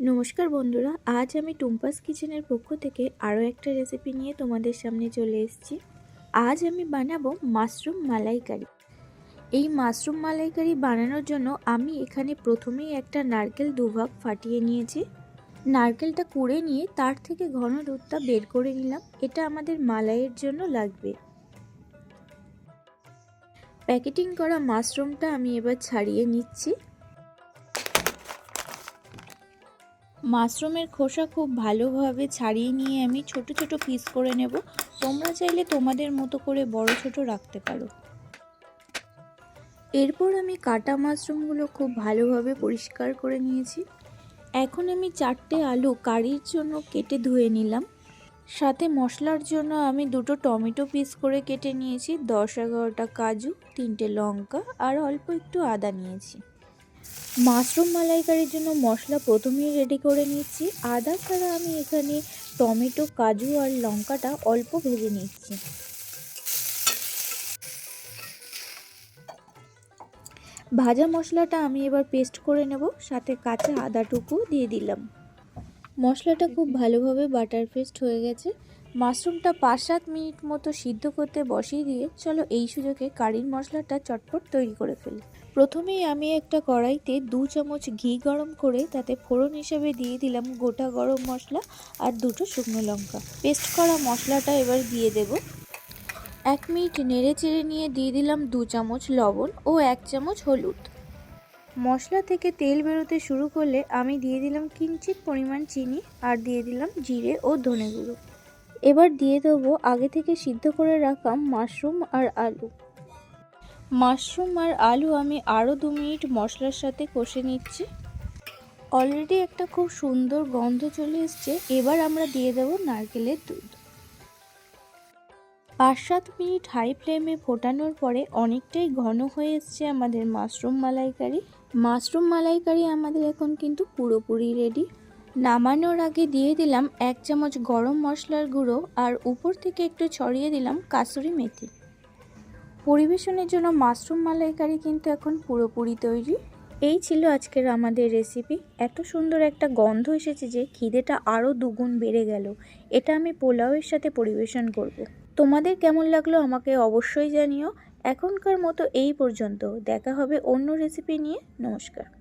নমস্কার বন্ধুরা, আজ আমি টুম্পাস কিচেনের পক্ষ থেকে আরও একটা রেসিপি নিয়ে তোমাদের সামনে চলে এসেছি। আজ আমি বানাবো মাশরুম মালাইকারি। এই মাশরুম মালাইকারি বানানোর জন্য আমি এখানে প্রথমেই একটা নারকেল দুভাগ ফাটিয়ে নিয়েছি। নারকেলটা কুড়ে নিয়ে তার থেকে ঘন দুধটা বের করে নিলাম। এটা আমাদের মালাইয়ের জন্য লাগবে। প্যাকেটিং করা মাশরুমটা আমি এবার ছাড়িয়ে নিচ্ছি। মাশরুমের খোসা খুব ভালোভাবে ছাড়িয়ে নিয়ে আমি ছোট ছোট পিস করে নেব। তোমরা চাইলে তোমাদের মতো করে বড় ছোট রাখতে পারো। এরপর আমি কাটা মাশরুমগুলো খুব ভালোভাবে পরিষ্কার করে নিয়েছি। এখন আমি চারটে আলু কারির জন্য কেটে ধুয়ে নিলাম। সাথে মশলার জন্য আমি দুটো টমেটো পিস করে কেটে নিয়েছি। দশ এগারোটা কাজু, তিনটে লঙ্কা আর অল্প একটু আদা নিয়েছি। মাশরুম মালাইকারির জন্য মশলা প্রথমেই রেডি করে নিচ্ছি। আদা ছাড়া আমি এখানে টমেটো, কাজু আর লঙ্কাটা অল্প ভেজে নিচ্ছি। ভাজা মশলাটা আমি এবার পেস্ট করে নেব, সাথে কাঁচা আদাটুকু দিয়ে দিলাম। মশলাটা খুব ভালোভাবে বাটার পেস্ট হয়ে গেছে। মাশরুমটা পাঁচ সাত মিনিট মতো সিদ্ধ করতে বসিয়ে দিয়ে চলো এই সুযোগে কারির মশলাটা চটপট তৈরি করে ফেলি। প্রথমেই আমি একটা কড়াইতে দু চামচ ঘি গরম করে তাতে ফোড়ন হিসেবে দিয়ে দিলাম গোটা গরম মশলা আর দুটো শুকনো লঙ্কা। পেস্ট করা মশলাটা এবার দিয়ে দেব। এক মিনিট নেড়ে চেড়ে নিয়ে দিয়ে দিলাম দু চামচ লবণ ও এক চামচ হলুদ। মশলা থেকে তেল বেরোতে শুরু করলে আমি দিয়ে দিলাম কিঞ্চিত পরিমাণ চিনি আর দিয়ে দিলাম জিরে ও ধনে গুঁড়ো। এবার দিয়ে দেবো আগে থেকে সিদ্ধ করে রাখা মাশরুম আর আলু। মাশরুম আর আলু আমি আরও দু মিনিট মশলার সাথে কষে নিচ্ছি। অলরেডি একটা খুব সুন্দর গন্ধ চলে এসছে। এবার আমরা দিয়ে দেবো নারকেলের দুধ। পাঁচ সাত মিনিট হাই ফ্লেমে ফোটানোর পরে অনেকটাই ঘন হয়ে এসছে আমাদের মাশরুম মালাইকারি। মাশরুম মালাইকারি আমাদের এখন কিন্তু পুরোপুরি রেডি নামানোর আগে দিয়ে দিলাম এক চামচ গরম মশলার গুঁড়ো আর উপর থেকে একটু ছড়িয়ে দিলাম কাসুরি মেথি। পরিবেশনের জন্য মাশরুম মালাইকারি কিন্তু এখন পুরোপুরি তৈরি। এই ছিল আজকের আমাদের রেসিপি এত সুন্দর একটা গন্ধ এসেছে যে খিদেটা আরও দুগুণ বেড়ে গেল। এটা আমি পোলাওয়ের সাথে পরিবেশন করব। তোমাদের কেমন লাগল আমাকে অবশ্যই জানিও। এখনকার মতো এই পর্যন্ত। দেখা হবে অন্য রেসিপি নিয়ে। নমস্কার।